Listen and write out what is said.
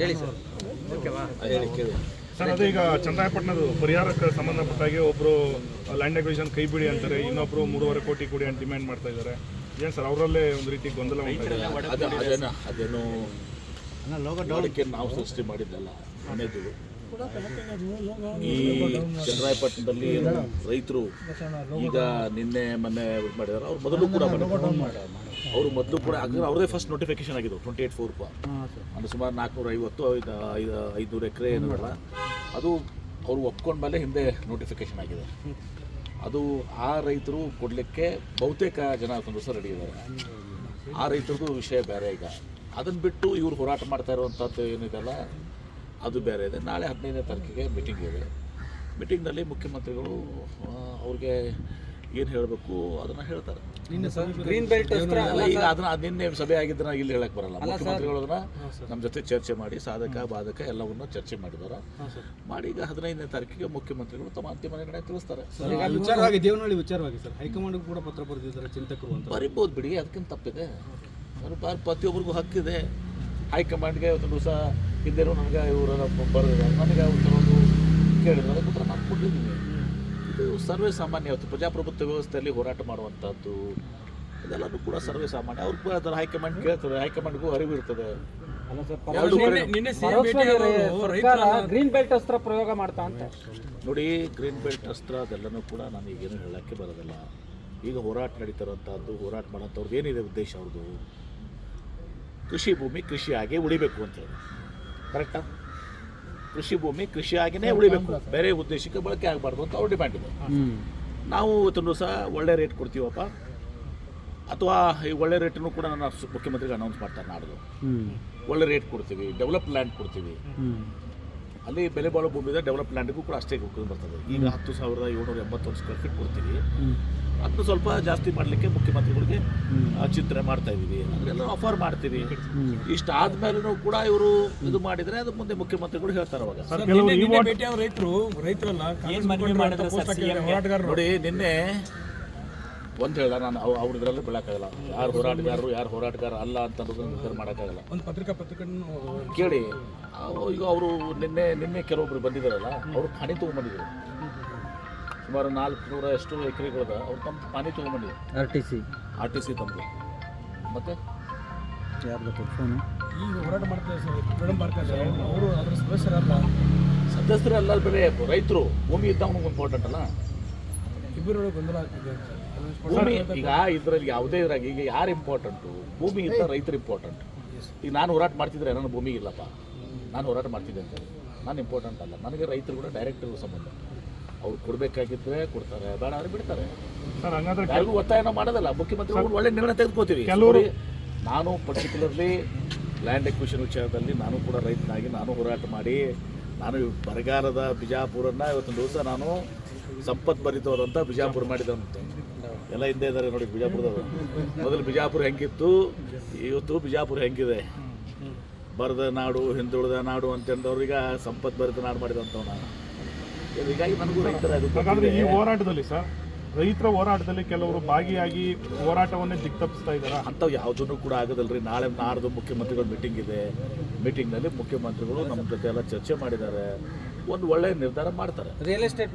ಹೇಳಿ ಸರ್ ಓಕೆವಾ ಹೇಳಿ ಕೇಳಿ ಸರ್ ಅದೇ ಈಗ ಚಂದ್ರಾಯಪಟ್ಟಣದ ಪರಿಹಾರಕ್ಕೆ ಸಂಬಂಧಪಟ್ಟಾಗೆ ಒಬ್ರು ಲ್ಯಾಂಡ್ ಅಕ್ವಿಷನ್ ಕೈ ಬಿಡಿ ಅಂತಾರೆ ಇನ್ನೊಬ್ರು ಮೂರುವರೆ ಕೋಟಿ ಕೊಡಿ ಅಂತ ಡಿಮ್ಯಾಂಡ್ ಮಾಡ್ತಾ ಇದ್ದಾರೆ. ಏನ್ ಸರ್ ಅವರಲ್ಲೇ ಒಂದು ರೀತಿ ಗೊಂದಲ ಅದೇನ ಅದೇನು ನಾವು ಸೃಷ್ಟಿ ಮಾಡಿದ್ದಲ್ಲ ಮನೆದು. ಈ ಚಂದ್ರಾಯಪಟ್ಟಣದಲ್ಲಿ ರೈತರು ಈಗ ನಿನ್ನೆ ಮೊನ್ನೆ ಇದು ಮಾಡಿದಾರೆ. ಅವ್ರು ಮೊದಲು ಕೂಡ ಅವರು ಮೊದಲು ಕೂಡ ಅವ್ರದೇ ಫಸ್ಟ್ ನೋಟಿಫಿಕೇಶನ್ ಆಗಿದ್ದು ಟ್ವೆಂಟಿ ಏಟ್ ಫೋರ್ ಅಂದ್ರೆ ಸುಮಾರು ನಾಲ್ಕುನೂರ ಐವತ್ತು ಐದು ಐದು, ಐದುನೂರು ಎಕರೆ ಏನಲ್ಲ ಅದು ಅವರು ಒಪ್ಕೊಂಡ ಮೇಲೆ ಹಿಂದೆ ನೋಟಿಫಿಕೇಶನ್ ಆಗಿದೆ. ಅದು ಆ ರೈತರು ಕೊಡಲಿಕ್ಕೆ ಬಹುತೇಕ ಜನ ಸಹ ರೆಡಿ ಇದ್ದಾರೆ. ಆ ರೈತರದ್ದು ವಿಷಯ ಬೇರೆ ಈಗ. ಅದನ್ನು ಬಿಟ್ಟು ಇವ್ರು ಹೋರಾಟ ಮಾಡ್ತಾ ಇರುವಂಥದ್ದು ಏನಿದೆಲ್ಲ ಅದು ಬೇರೆ ಇದೆ. ನಾಳೆ ಹದಿನೈದನೇ ತಾರೀಕಿಗೆ ಮೀಟಿಂಗ್ ಇದೆ. ಮೀಟಿಂಗ್ನಲ್ಲಿ ಮುಖ್ಯಮಂತ್ರಿಗಳು ಅವ್ರಿಗೆ ಏನು ಹೇಳಬೇಕು ಅದನ್ನು ಹೇಳ್ತಾರೆ. ಈಗ ಅದನ್ನ ಅದ್ ನಿನ್ನೆ ಸಭೆ ಆಗಿದ್ದನ್ನ ಇಲ್ಲಿ ಹೇಳಕ್ ಬರಲ್ಲ. ಮುಖ್ಯಮಂತ್ರಿಗಳು ಅದನ್ನ ನಮ್ಮ ಜೊತೆ ಚರ್ಚೆ ಮಾಡಿ ಸಾಧಕ ಬಾಧಕ ಎಲ್ಲವನ್ನು ಚರ್ಚೆ ಮಾಡಿದಾರ. ಮಾಡಿ ಈಗ ಹದಿನೈದನೇ ತಾರೀಕಿಗೆ ಮುಖ್ಯಮಂತ್ರಿಗಳು ತಮ್ಮ ಅಂತಿಮ ನಿರ್ಣಯ ತಿಳಿಸ್ತಾರೆ. ವಿಚಾರವಾಗಿ ದೇವನಹಳ್ಳಿ ವಿಚಾರವಾಗಿ ಸರ್ ಹೈಕಮಾಂಡ್ ಕೂಡ ಪತ್ರ ಬರೆದಿದ್ದಾರೆ ಚಿಂತಕರು ಅಂತ. ಬರಿಬೋದು ಬಿಡಿ ಅದಕ್ಕಿಂತ ತಪ್ಪಿದೆ. ಪ್ರತಿಯೊಬ್ಬರಿಗೂ ಹಕ್ಕಿದೆ. ಹೈಕಮಾಂಡ್ಗೆ ಒಂದು ದಿವಸ ಹಿಂದೆನೂ ನನಗೆ ಇವರೆಲ್ಲ ಬರೋದಿಲ್ಲ ನನಗೆ ಒಂದು ಕೇಳಿದ್ರು. ಅದಕ್ಕೆ ಉತ್ತರ ನಾನು ಕೊಟ್ಟಿದ್ದೀನಿ ಇದು ಸರ್ವೇ ಸಾಮಾನ್ಯ ಇವತ್ತು ಪ್ರಜಾಪ್ರಭುತ್ವ ವ್ಯವಸ್ಥೆಯಲ್ಲಿ ಹೋರಾಟ ಮಾಡುವಂಥದ್ದು ಇದೆಲ್ಲನೂ ಕೂಡ ಸರ್ವೇ ಸಾಮಾನ್ಯ. ಅವ್ರು ಕೂಡ ಅದರ ಹೈಕಮಾಂಡ್ ಕೇಳ್ತದೆ. ಹೈಕಮಾಂಡ್ಗೂ ಅರಿವು ಇರ್ತದೆ. ಗ್ರೀನ್ ಬೆಲ್ಟ್ ಅಸ್ತ್ರ ಪ್ರಯೋಗ ಮಾಡ್ತಾ ಅಂತ. ನೋಡಿ ಗ್ರೀನ್ ಬೆಲ್ಟ್ ಅಸ್ತ್ರ ಅದೆಲ್ಲನೂ ಕೂಡ ನಾನು ಈಗೇನು ಹೇಳೋಕ್ಕೆ ಬರೋದಿಲ್ಲ. ಈಗ ಹೋರಾಟ ನಡೀತಾರಂಥದ್ದು ಹೋರಾಟ ಮಾಡೋಂಥವ್ರದ್ದು ಏನಿದೆ ಉದ್ದೇಶ ಅವ್ರದ್ದು? ಕೃಷಿ ಭೂಮಿ ಕೃಷಿಯಾಗೆ ಉಳಿಬೇಕು ಅಂತ ಹೇಳಿ. ಕರೆಕ್ಟಾ ಕೃಷಿ ಭೂಮಿ ಕೃಷಿಯಾಗಿಯೇ ಉಳಿಬೇಕು. ಬೇರೆ ಉದ್ದೇಶಕ್ಕೆ ಬಳಕೆ ಆಗಬಾರ್ದು ಅಂತ ಅವ್ರ ಡಿಮ್ಯಾಂಡ್ ಇದೆ. ನಾವು ಇವತ್ತೊಂದು ಸಹ ಒಳ್ಳೆ ರೇಟ್ ಕೊಡ್ತೀವಪ್ಪ? ಅಥವಾ ಈ ಒಳ್ಳೆ ರೇಟನ್ನು ಕೂಡ ನಾನು ಮುಖ್ಯಮಂತ್ರಿಗೆ ಅನೌನ್ಸ್ ಮಾಡ್ತಾರೆ ನಾಡ್ದು. ಒಳ್ಳೆ ರೇಟ್ ಕೊಡ್ತೀವಿ ಡೆವಲಪ್ ಲ್ಯಾಂಡ್ ಕೊಡ್ತೀವಿ. ಅಲ್ಲಿ ಬೆಲೆ ಬಾಳೋ ಭೂಮಿ ಇದೆ ಡೆವಲಪ್ ಲ್ಯಾಂಡ್ಗೂ ಕೂಡ ಅಷ್ಟೇ ಹೋಗ್ಕೊಂಡು ಬರ್ತದೆ ಈಗ ಹತ್ತು ಸಾವಿರದ ಏಳ್ನೂರ ಎಂಬತ್ತೊಂದು ಸ್ಕ್ವೇರ್ ಫೀಟ್ ಕೊಡ್ತೀವಿ. ಅದನ್ನು ಸ್ವಲ್ಪ ಜಾಸ್ತಿ ಮಾಡಲಿಕ್ಕೆ ಮುಖ್ಯಮಂತ್ರಿಗಳಿಗೆ ಆ, ಚಿಂತನೆ ಮಾಡ್ತಾ ಇದ್ದೀವಿ. ಅದನ್ನೆಲ್ಲ ಆಫರ್ ಮಾಡ್ತೀವಿ. ಇಷ್ಟು ಆದ್ಮೇಲೂ ಕೂಡ ಇವರು ಇದು ಮಾಡಿದರೆ ಅದು ಮುಂದೆ ಮುಖ್ಯಮಂತ್ರಿಗಳು ಹೇಳ್ತಾರೆ ಅವಾಗ. ರೈತರು ರೈತರಲ್ಲ ನೋಡಿ ನಿನ್ನೆ ಒಂದು ಹೇಳ್ದ ನಾನು ಅವ್ ಅವ್ರ ಇದರಲ್ಲಿ ಬೀಳಕ್ಕಾಗಲ್ಲ. ಯಾರು ಹೋರಾಟಗಾರರು ಯಾರು ಹೋರಾಟಗಾರ ಅಲ್ಲ ಅಂತ ಅನ್ನೋದನ್ನ ನಿರ್ಧಾರ ಮಾಡೋಕ್ಕಾಗಲ್ಲ. ಒಂದು ಪತ್ರಿಕಾ ಪತ್ರಿಕೆಯನ್ನು ಕೇಳಿ. ಅವ್- ಈಗ ಅವರು ನಿನ್ನೆ ನಿನ್ನೆ ಕೆಲವೊಬ್ರು ಬಂದಿದ್ದಾರಲ್ಲ ಅವರು ಪಾನಿ ತೊಗೊಂಬಂದಿದ್ರು. ಸುಮಾರು ನಾಲ್ಕು ನೂರ ಎಷ್ಟು ಎಕರೆಗಳದ ಅವ್ರು ತಮ್ಮ ಪಾನಿ ತೊಗೊಂಬಂದಿದ್ರು. R T C. R T C ತಮ್ಮದು ಮತ್ತೆ? ಯಾರ್ದು ಫೋನು. ಈಗ ಹೋರಾಟ ಮಾಡ್ತಾರೆ ಸರ್ ಅವರು ಅದರ ಸದಸ್ಯರಲ್ಲ. ಸದಸ್ಯರು ಎಲ್ಲ ಬೇರೆ ರೈತರು ಭೂಮಿ ಇದ್ದವನು ಇಂಪಾರ್ಟೆಂಟ್ ಅಲ್ಲ. ಇಬ್ಬರೊಳಗೆ ಗೊಂದಲ ಆಗ್ತಿದೆ ಅಂತ. ಭೂಮಿ ಈಗ ಇದರಲ್ಲಿ ಯಾವುದೇ ಇದ್ರಾಗ ಈಗ ಯಾರು ಇಂಪಾರ್ಟೆಂಟು ಭೂಮಿ ಇದ್ದ ರೈತರು ಇಂಪಾರ್ಟೆಂಟ್ ಈಗ ನಾನು ಹೋರಾಟ ಮಾಡ್ತಿದ್ರೆ ನನ್ನ ಭೂಮಿ ಇಲ್ಲಪ್ಪ. ನಾನು ಹೋರಾಟ ಮಾಡ್ತಿದ್ದೆ ಅಂತ ನಾನು ಇಂಪಾರ್ಟೆಂಟ್ ಅಲ್ಲ. ನನಗೆ ರೈತರು ಕೂಡ ಡೈರೆಕ್ಟ್ ಸಂಬಂಧ. ಅವ್ರು ಕೊಡಬೇಕಾಗಿದ್ದರೆ ಕೊಡ್ತಾರೆ ಬೇಡ ಅವ್ರು ಬಿಡ್ತಾರೆ. ಸರ್ ಹಂಗಾದ್ರೆ ಯಾರಿಗೂ ಒತ್ತಾಯನ ಮಾಡೋದಲ್ಲ. ಮುಖ್ಯಮಂತ್ರಿಗಳು ಒಳ್ಳೆ ನಿರ್ಣಯ ತೆಗೆದುಕೋತೀವಿ ಕೆಲವರು- ನಾನು ಪರ್ಟಿಕ್ಯುಲರ್ಲಿ ಲ್ಯಾಂಡ್ ಎಕ್ವಿಷನ್ ವಿಚಾರದಲ್ಲಿ ನಾನು ಕೂಡ ರೈತನಾಗಿ ನಾನು ಹೋರಾಟ ಮಾಡಿ ನಾನು ಬರಗಾಲದ ಬಿಜಾಪುರನ್ನ ಇವತ್ತಿನ ದಿವಸ ನಾನು ಸಂಪತ್ ಭರಿತವಾದಂಥ ಬಿಜಾಪುರ ಮಾಡಿದಂತ ಎಲ್ಲ ಹಿಂದೆ ಇದ್ದಾರೆ ನೋಡಿ ಬಿಜಾಪುರದವರು. ಮೊದಲು ಬಿಜಾಪುರ ಹೆಂಗಿತ್ತು? ಇವತ್ತು ಬಿಜಾಪುರ ಹೆಂಗಿದೆ? ಬರದ ನಾಡು, ಹಿಂದುಳಿದ ನಾಡು ಅಂತಂದವ್ರು ಈಗ ಸಂಪತ್ ಭರಿತ ನಾಡು ಮಾಡಿದಂಥವ್ ನಾನು ಹೀಗಾಗಿ ನನಗೂ ರೈತರ ಈ ಹೋರಾಟದಲ್ಲಿ ಸರ್? ರೈತರ ಹೋರಾಟದಲ್ಲಿ ಕೆಲವರು ಭಾಗಿಯಾಗಿ ಹೋರಾಟವನ್ನೇ ದಿಕ್ತಪ್ಪಿಸ್ತಾ ಇದ್ದಾರೆ? ಅಂಥವು ಯಾವುದನ್ನು ಕೂಡ ಆಗೋದಲ್ರಿ. ನಾಳೆ ನಾಡ್ದು ಮುಖ್ಯಮಂತ್ರಿಗಳ ಮೀಟಿಂಗ್ ಇದೆ. ಮೀಟಿಂಗ್ನಲ್ಲಿ ಮುಖ್ಯಮಂತ್ರಿಗಳು ನಮ್ಮ ಜೊತೆ ಎಲ್ಲ ಚರ್ಚೆ ಮಾಡಿದ್ದಾರೆ. ಒಂದು ಒಳ್ಳೆಯ ನಿರ್ಧಾರ ಮಾಡ್ತಾರೆ. Real estate